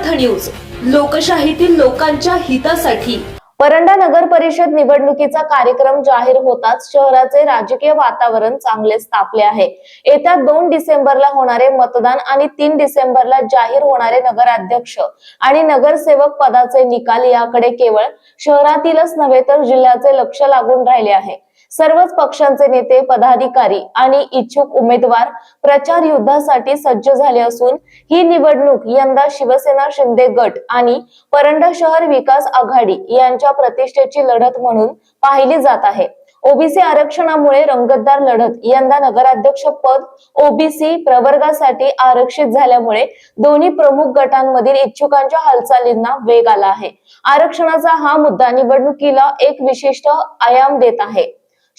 कल्याणार्थ news लोकशाहीतील लोकांच्या हितासाठी. परंडा नगर परिषद निवडणुकीचा कार्यक्रम जाहीर होताच शहराचे राजकीय वातावरण चांगलेच तापले आहे. येत्या दोन डिसेंबरला होणारे मतदान आणि तीन डिसेंबरला जाहीर होणारे नगराध्यक्ष आणि नगरसेवक पदाचे निकाल याकडे केवळ शहरातीलच नव्हे तर जिल्ह्याचे लक्ष लागून राहिले आहे. सर्वच पक्षांचे नेते पदाधिकारी आणि इच्छुक उमेदवार प्रचार युद्धासाठी सज्ज झाले असून ही निवडणूक यंदा शिवसेना शिंदे गट आणि परंडा शहर विकास आघाडी यांच्या प्रतिष्ठेची लढत म्हणून पाहिली जात आहे. ओबीसी आरक्षणामुळे रंगतदार लढत यंदा नगराध्यक्ष पद ओबीसी प्रवर्गासाठी आरक्षित झाल्यामुळे दोन्ही प्रमुख गटांमधील इच्छुकांच्या हालचालींना वेग आला आहे. आरक्षणाचा हा मुद्दा निवडणुकीला एक विशिष्ट आयाम देत आहे.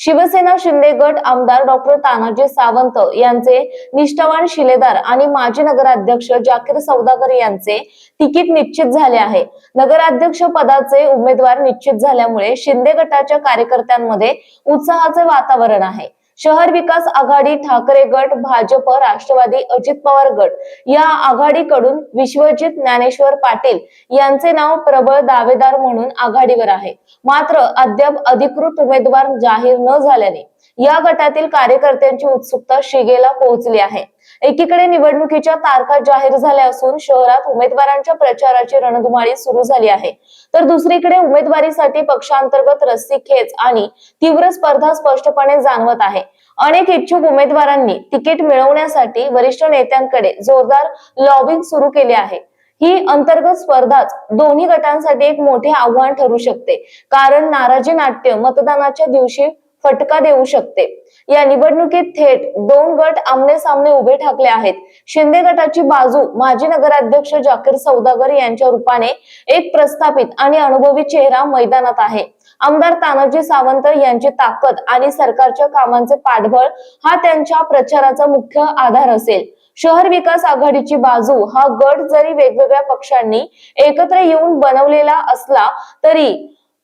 शिवसेना शिंदे गट आमदार डॉक्टर तानाजी सावंत यांचे निष्ठावान शिलेदार आणि माजी नगराध्यक्ष जाकीर सौदागर यांचे तिकीट निश्चित झाले आहे. नगराध्यक्ष पदाचे उमेदवार निश्चित झाल्यामुळे शिंदे गटाच्या कार्यकर्त्यांमध्ये उत्साहाचे वातावरण आहे. शहर विकास आघाडी ठाकरे गट भाजप राष्ट्रवादी अजित पवार गट. या आघाडीकडून विश्वजित ज्ञानेश्वर पाटील यांचे नाव प्रबळ दावेदार म्हणून आघाडीवर आहे. मात्र अद्याप अधिकृत उमेदवार जाहीर न झाल्याने या गटातील कार्यकर्त्यांची उत्सुकता शिगेला पोहोचली आहे. एकीकडे निवडणुकीच्या तारखा जाहीर झाल्या असून शहरात उमेदवारांच्या प्रचाराची रणधुमाळी सुरू झाली आहे. तर दुसरीकडे उमेदवारीसाठी पक्षांतर्गत रस्सी खेच आणि तीव्र स्पर्धा स्पष्टपणे जाणवत आहे. अनेक इच्छुक उमेदवारांनी तिकीट मिळवण्यासाठी वरिष्ठ नेत्यांकडे जोरदार लॉबिंग सुरू केले आहे. ही अंतर्गत स्पर्धाच दोन्ही गटांसाठी एक मोठे आव्हान ठरू शकते. कारण नाराजी नाट्य मतदानाच्या दिवशी फटका देऊ शकते. या निवडणुकीत थेट दोन गट आमने सामने उभे ठाकले आहेत. शिंदे गटाची बाजू माजी नगराध्यक्ष जाकीर सौदागर यांच्या रूपाने एक प्रस्थापित आणि अनुभवी चेहरा मैदानात आहे. आमदार तानाजी सावंत यांची ताकद आणि सरकारच्या कामांचे पाठबळ हा त्यांच्या प्रचाराचा मुख्य आधार असेल. शहर विकास आघाडीची बाजू हा गट जरी वेगवेगळ्या पक्षांनी एकत्र येऊन बनवलेला असला तरी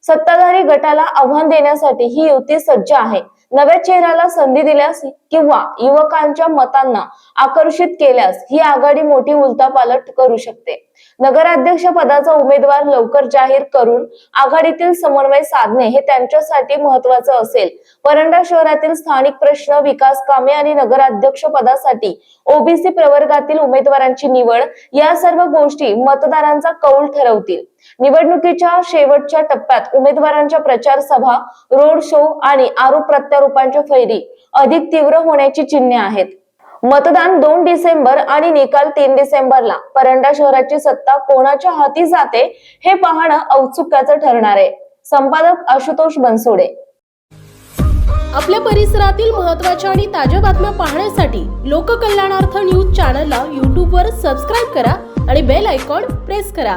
सत्ताधारी गटाला आव्हान देण्यासाठी ही युती सज्ज आहे. नव्या चेहऱ्याला संधी दिल्यास किंवा युवकांच्या मतांना आकर्षित केल्यास ही आघाडी मोठी उलटापालट करू शकते. नगराध्यक्ष पदाचा उमेदवार लवकर जाहीर करून आघाडीतील समन्वय साधणे हे त्यांच्यासाठी महत्वाचं असेल. परंडा शहरातील स्थानिक प्रश्न विकास कामे आणि नगराध्यक्ष पदासाठी ओबीसी प्रवर्गातील उमेदवारांची निवड या सर्व गोष्टी मतदारांचा कौल ठरवतील. निवडणुकीच्या शेवटच्या टप्प्यात उमेदवारांच्या प्रचार सभा रोड शो आणि आरोप प्रत्यारोपांच्या फैरी अधिक तीव्र होण्याची चिन्हे आहेत. मतदान दोन डिसेंबर आणि निकाल तीन डिसेंबरला. परंडा शहराची सत्ता कोणाच्या हाती जाते हे पाहणं औत्सुक्याचं ठरणार आहे. संपादक आशुतोष बनसोडे. आपल्या परिसरातील महत्त्वाच्या आणि ताज्या बातम्या पाहण्यासाठी लोककल्याणार्थ न्यूज चॅनलला यूट्यूबवर सबस्क्राईब करा आणि बेल आयकॉन प्रेस करा.